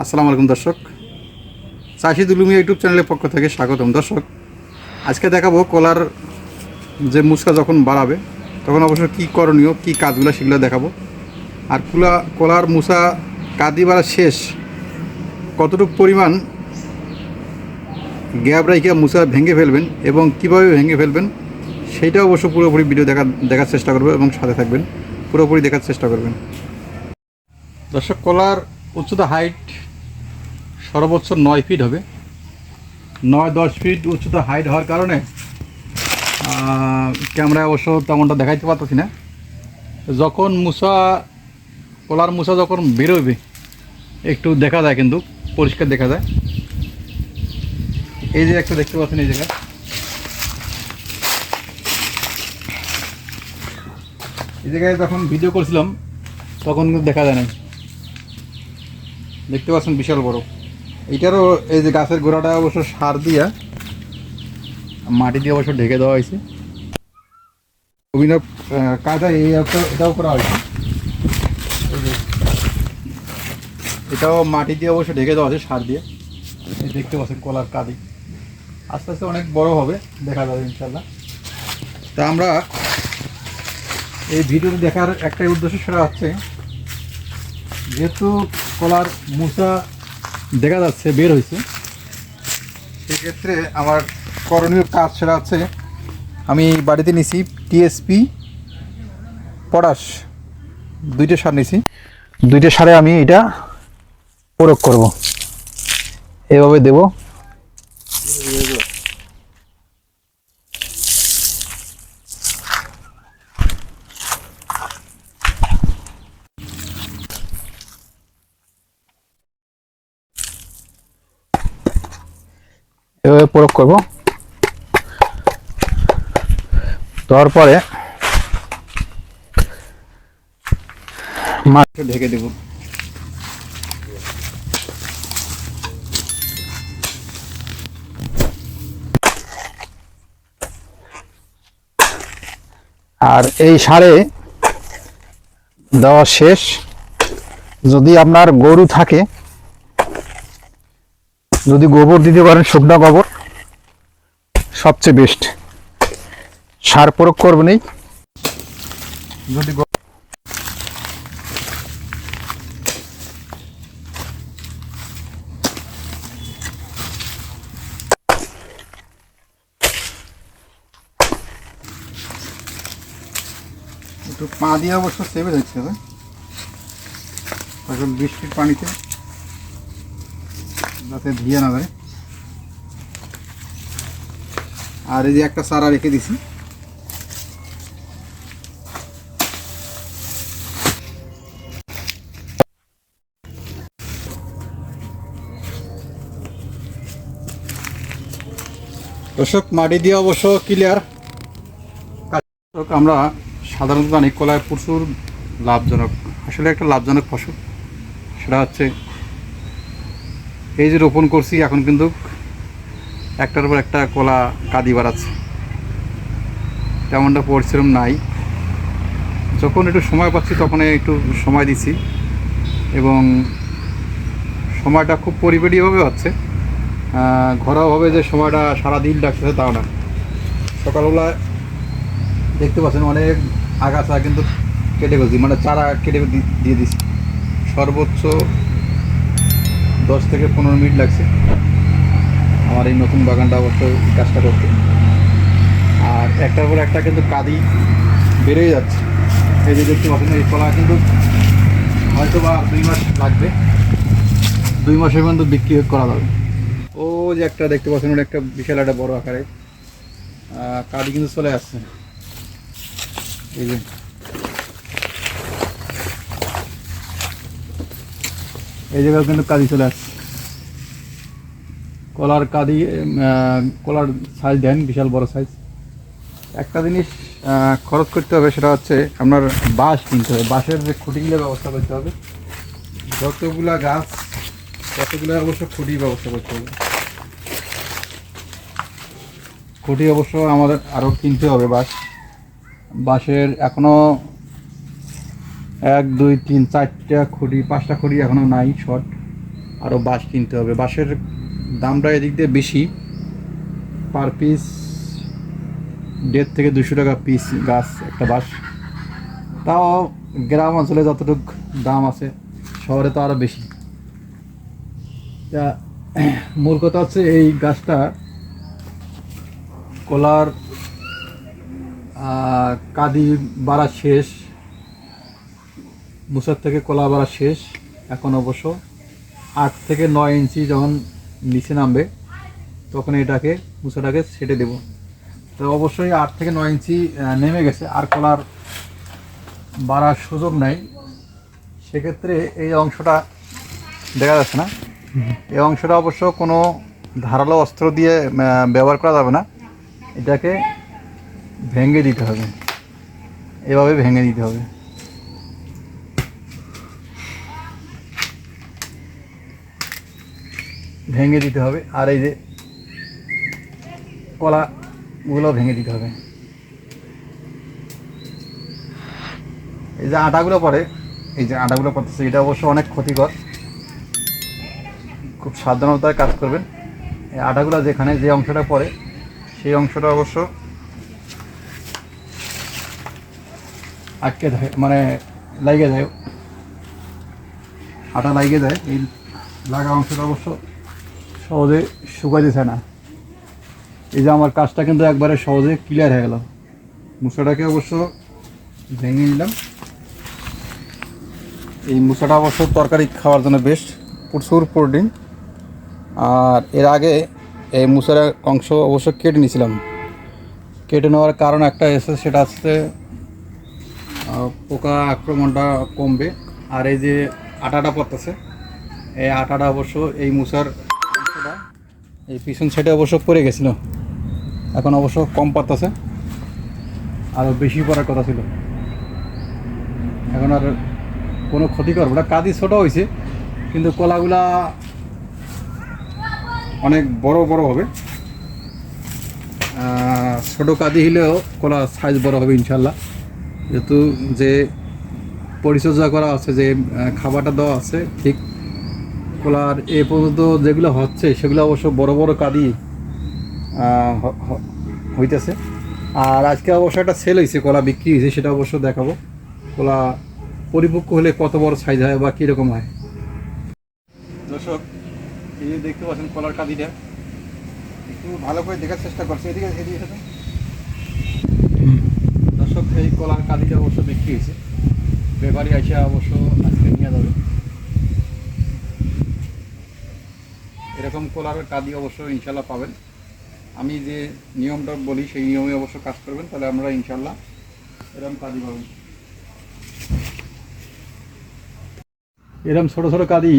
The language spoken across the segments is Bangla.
আসসালামু আলাইকুম দর্শক। চাষি দুলুমি ইউটিউব চ্যানেলের পক্ষ থেকে স্বাগতম। দর্শক, আজকে দেখাবো কলার যে মুসকা যখন বাড়াবে, তখন অবশ্য কী করণীয়, কী কাজগুলো সেগুলো দেখাবো। আর কুলা, কলার মুসা কাদি বাড়া শেষ, কতটুকু পরিমাণ গ্যাপ রাইখে মুসা ভেঙে ফেলবেন এবং কীভাবে ভেঙে ফেলবেন সেইটা অবশ্য পুরোপুরি ভিডিও দেখা, দেখার চেষ্টা করবে এবং সাথে থাকবেন। পুরোপুরি দেখার চেষ্টা করবেন। দর্শক, কলার উচ্চতা হাইট সর্বোচ্চ নয় ফিট হবে। নয়, দশ ফিট উচ্চতা হাইট হওয়ার কারণে ক্যামেরায় অবশ্য তেমনটা দেখাইতে পারতেছি না। যখন মুসা কলার মুসা যখন বেরোবে, একটু দেখা যায় কিন্তু, পরিষ্কার দেখা যায়। এই যে একটা দেখতে পাচ্ছেন এই জায়গায়। এই জায়গায় যখন ভিডিও করছিলাম, তখন কিন্তু দেখা যায় না দেখতে পাচ্ছেন বিশাল বড়। এটারও এই যে গাছের গোড়াটা অবশ্য সার দিয়া মাটি দিয়ে অবশ্য ঢেকে দেওয়া হয়েছে। অভিনব কাজটা এই এটাও করা হয়েছে। এটাও মাটি দিয়ে অবশ্য ঢেকে দেওয়া আছে সার দিয়ে। দেখতে পাচ্ছেন কলার কাদি। আস্তে আস্তে অনেক বড় হবে, দেখা যাবে ইনশাল্লাহ তা আমরা এই ভিডিওটি দেখার একটাই উদ্দেশ্য সেটা হচ্ছে যেহেতু কলার মুসা দেখা যাচ্ছে, বের হয়েছে। সেক্ষেত্রে আমার করণীয় কাজ সেটা আছে আমি বাড়িতে নিছি টিএসপি পটাশ, দুইটা সার নিছি। দুইটা সারে আমি এটা প্রয়োগ করব। এভাবে দেব। এভাবে প্রয়োগ করব। দেওয়ার পরে মাছ ঢেকে দেব। আর এই সারে দেওয়া শেষ। যদি আপনার গরু থাকে যদি গোবর দিতে পারেন, শুকনো গোবর। সবচেয়ে বেস্ট সার প্রয়োগ করবেনই যদি একটু পা দিয়ে অবশ্য সেভে যাচ্ছে হবে এখন বৃষ্টির পানিতে যাতে ধুয়ে না যায় আর এই যে একটা চারা রেখে দিছি। দর্শক, মাটি দিয়ে অবশ্য ক্লিয়ার আমরা সাধারণত জানি কলায় প্রচুর লাভজনক। আসলে একটা লাভজনক ফসল। সেটা হচ্ছে এই যে রোপণ করছি, এখন কিন্তু একটার পর একটা কলা কাদি বাড়াচ্ছে। তেমনটা পরিশ্রম নাই। যখন একটু সময় পাচ্ছি, তখন একটু সময় দিচ্ছি। এবং সময়টা খুব পরিপাটিভাবে হচ্ছে। ঘরোয়াভাবে যে সময়টা সারাদিন ডাকতেছে, তাও না। সকালবেলা দেখতে পাচ্ছেন অনেক আগাছা কিন্তু কেটে ফেলছি মানে চারা কেটে দিয়ে দিচ্ছি। সর্বোচ্চ দশ থেকে পনেরো মিনিট লাগছে। আমার এই নতুন বাগানটা অবশ্যই কাজটা করতে। আর একটার পর একটা কিন্তু কাদি বেড়েই যাচ্ছে। এই যে দেখতে পাচ্ছেন, এই কলা কিন্তু হয়তো বা দুই মাস লাগবে। দুই মাসের মধ্যে বিক্রি করা যাবে। ও যে একটা দেখতে পাচ্ছেন, ওটা একটা বিশাল একটা বড় আকারে। কাদি কিন্তু চলে আসছে। এই যে এই জায়গায় কিন্তু কাদি চলে আসছে। কলার কাদি কলার সাইজ দেন, বিশাল বড় সাইজ একটা জিনিস খরচ করতে হবে, সেটা হচ্ছে আপনার বাঁশ কিনতে হবে। বাঁশের যে খুঁটিগুলো ব্যবস্থা করতে হবে। যতগুলা গাছ, ততগুলো অবশ্য খুঁটির ব্যবস্থা করতে হবে। খুঁটি অবশ্য আমাদের আরও কিনতে হবে বাঁশ। বাঁশের এখনও এক, দুই, তিন, চারটা খুঁটি পাঁচটা খুঁটি এখনও নাই শর্ট আরও বাঁশ কিনতে হবে। বাঁশের দামটা এদিক দিয়ে বেশি। পার পিস দেড় থেকে দুশো টাকা পিস গাছ, একটা বাঁশ। তাও গ্রাম অঞ্চলে যতটুকু দাম আছে, শহরে তো আরও বেশি। তা, মূল কথা হচ্ছে এই গাছটা কলার কাদি বাড়া শেষ। মুসার থেকে কলা বাড়া শেষ, এখন অবশ্য আট থেকে নয় ইঞ্চি যখন নিচে নামবে, তখন এটাকে, মুসাটাকে ছেটে দেব। তো অবশ্যই আট থেকে নয় ইঞ্চি নেমে গেছে, আর কলার বাড়ার সুযোগ নাই। সেক্ষেত্রে এই অংশটা দেখা যাচ্ছে না। এই অংশটা অবশ্য কোনো ধারালো অস্ত্র দিয়ে ব্যবহার করা যাবে না। এটাকে ভেঙে দিতে হবে। এভাবে ভেঙে দিতে হবে। ভেঙে দিতে হবে। আর এই যে কলাগুলো ভেঙে দিতে হবে। এই যে আটাগুলো পড়ে এই যে আটাগুলো পড়তেছে, এটা অবশ্য অনেক ক্ষতিকর। খুব সাবধানতায় কাজ করবেন। এই আটাগুলো যেখানে যে অংশটা পড়ে, সেই অংশটা অবশ্য আটকে থাকে মানে লাগে যায়। আটা লাগে যায়, এই লাগা অংশটা অবশ্য সহজে শুকাই দিছে না। এই যে আমার কাজটা কিন্তু একবারে সহজে ক্লিয়ার হয়ে গেল। মুসাটাকে অবশ্য ভেঙে নিলাম। এই মুসাটা অবশ্য তরকারি খাওয়ার জন্য বেস্ট প্রচুর প্রোটিন আর এর আগে এই মুসার অংশ অবশ্য কেটে নিয়েছিলাম। কেটে নেওয়ার কারণ একটা এসে সেটা হচ্ছে পোকা আক্রমণটা কমবে। আর এই যে আটাটা পড়তেছে, এই আটাটা অবশ্য এই মুসার এই পিছন সাইডে অবশ্য পড়ে গেছিল। এখন অবশ্য কম পড়তেছে আরও বেশি পড়ার কথা ছিল। এখন আর কোনো ক্ষতি করব না। কাদি ছোটো হয়েছে কিন্তু কলাগুলা অনেক বড় বড় হবে। ছোটো কাদি হলেও কলা সাইজ বড় হবে ইনশাল্লাহ যেহেতু যে পরিচর্যা করা আছে, যে খাবারটা দেওয়া আছে, ঠিক কলার এ পর্যন্ত যেগুলো হচ্ছে, সেগুলো অবশ্য বড় বড় কাদি হইতেছে। আর আজকে অবশ্য একটা সেল হয়েছে কলা বিক্রি হয়েছে সেটা অবশ্য দেখাবো। কলা পরিপক্ক হলে কত বড় সাইজ হয় বা কীরকম হয়? দর্শক, এই যে দেখতে পাচ্ছেন কলার কাদিটা, একটু ভালো করে দেখার চেষ্টা করছে। এদিকে এদিকে। দর্শক, এই কলার কাদিটা অবশ্য বিক্রি হয়েছে ব্যাপারী আসা অবশ্য আজকে নিয়ে যাবে। এরকম কলার কাজই অবশ্য ইনশাল্লাহ পাবেন। আমি যে নিয়মটা বলি, সেই নিয়মে অবশ্য কাজ করবেন, তাহলে আমরা ইনশাল্লাহ এরকম কাজই পাবেন এরকম ছোটো ছোটো কাদি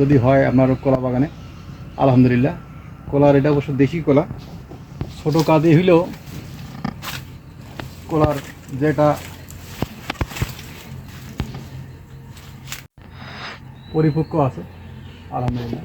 যদি হয় আপনার কলা বাগানে, আলহামদুলিল্লাহ। কলার এটা অবশ্য দেশি কলা। ছোটো কাদি হইলেও কলার যেটা পরিপক্ক আছে, আলহামদুলিল্লাহ।